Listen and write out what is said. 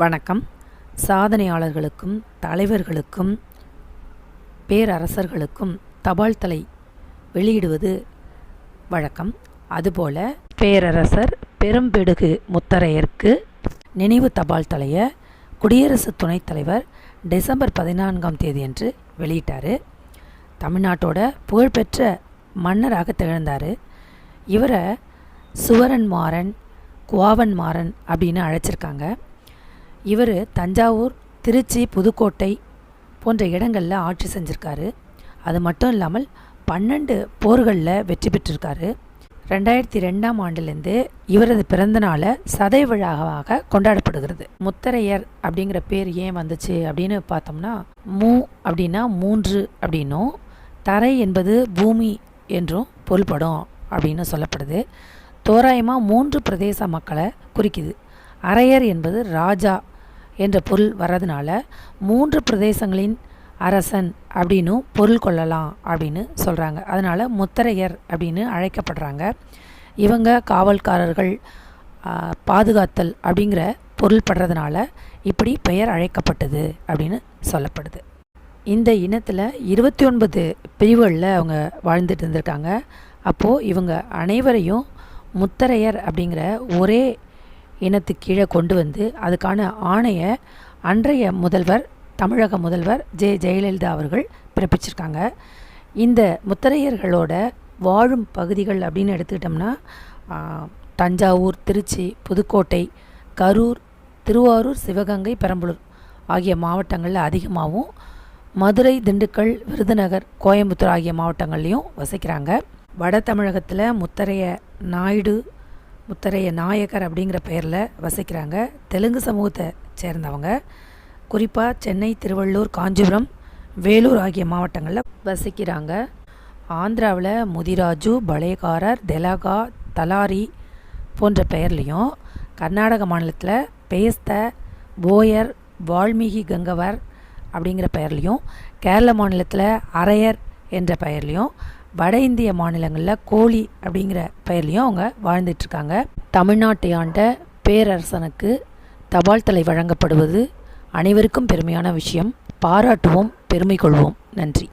வணக்கம். சாதனையாளர்களுக்கும் தலைவர்களுக்கும் பேரரசர்களுக்கும் தபால் தலை வெளியிடுவது வழக்கம். அதுபோல பேரரசர் பெரும்பெடுகு முத்தரையருக்கு நினைவு தபால் தலையை குடியரசு துணைத் தலைவர் டிசம்பர் பதினான்காம் தேதியன்று வெளியிட்டார். தமிழ்நாட்டோட புகழ்பெற்ற மன்னராக திகழ்ந்தார். இவரை சுவரன் மாறன் குவாவன் மாறன் அப்படின்னு அழைச்சிருக்காங்க. இவர் தஞ்சாவூர் திருச்சி புதுக்கோட்டை போன்ற இடங்களில் ஆட்சி செஞ்சுருக்காரு. அது மட்டும் இல்லாமல் பன்னெண்டு போர்களில் வெற்றி பெற்றிருக்காரு. ரெண்டாயிரத்தி ரெண்டாம் ஆண்டுலேருந்து இவரது பிறந்த நாளை சதை விழாவாக கொண்டாடப்படுகிறது. முத்தரையர் அப்படிங்கிற பேர் ஏன் வந்துச்சு அப்படின்னு பார்த்தோம்னா மூ அப்படின்னா மூன்று அப்படின்னும் தரை என்பது பூமி என்றும் பொருள்படும் அப்படின்னு சொல்லப்படுது. தோராயமாக மூன்று பிரதேச மக்களை குறிக்குது. அரையர் என்பது ராஜா என்ற பொருள் வர்றதுனால மூன்று பிரதேசங்களின் அரசன் அப்படின்னும் பொருள் கொள்ளலாம் அப்படின்னு சொல்கிறாங்க அதனால் முத்தரையர் அப்படின்னு அழைக்கப்படுறாங்க. இவங்க காவல்காரர்கள் பாதுகாத்தல் அப்படிங்கிற பொருள் படுறதுனால இப்படி பெயர் அழைக்கப்பட்டது அப்படின்னு சொல்லப்படுது. இந்த இனத்தில் இருபத்தி ஒன்பது பிரிவுகளில் அவங்க வாழ்ந்துட்டு இருந்திருக்காங்க. அப்போது இவங்க அனைவரையும் முத்தரையர் அப்படிங்கிற ஒரே இனத்து கீழே கொண்டு வந்து அதுக்கான ஆணையை அன்றைய முதல்வர் தமிழக முதல்வர் ஜெ. ஜெயலலிதா அவர்கள் பிறப்பிச்சிருக்காங்க. இந்த முத்தரையர்களோட வாழும் பகுதிகள் அப்படின்னு எடுத்துக்கிட்டோம்னா தஞ்சாவூர் திருச்சி புதுக்கோட்டை கரூர் திருவாரூர் சிவகங்கை பெரம்பலூர் ஆகிய மாவட்டங்களில் அதிகமாகவும் மதுரை திண்டுக்கல் விருதுநகர் கோயம்புத்தூர் ஆகிய மாவட்டங்கள்லேயும் வசிக்கிறாங்க. வட தமிழகத்தில் முத்தரைய நாயுடு முத்தரைய நாயக்கர் அப்படிங்கிற பெயரில் வசிக்கிறாங்க. தெலுங்கு சமூகத்தை சேர்ந்தவங்க. குறிப்பாக சென்னை திருவள்ளூர் காஞ்சிபுரம் வேலூர் ஆகிய மாவட்டங்களில் வசிக்கிறாங்க. ஆந்திராவில் முதிராஜு பலேகாரர் தெலகா தலாரி போன்ற பெயர்லையும் கர்நாடக மாநிலத்தில் பேஸ்த போயர் வால்மீகி கங்கவர் அப்படிங்கிற பெயர்லையும் கேரள மாநிலத்தில் அரையர் என்ற பெயர்லையும் வட இந்திய மாநிலங்களில் கோழி அப்படிங்கிற பெயர்லையும் அவங்க வாழ்ந்துட்டுருக்காங்க. தமிழ்நாட்டை ஆண்ட பேரரசனுக்கு தபால் தலை வழங்கப்படுவது அனைவருக்கும் பெருமையான விஷயம். பாராட்டுவோம் பெருமை கொள்வோம். நன்றி.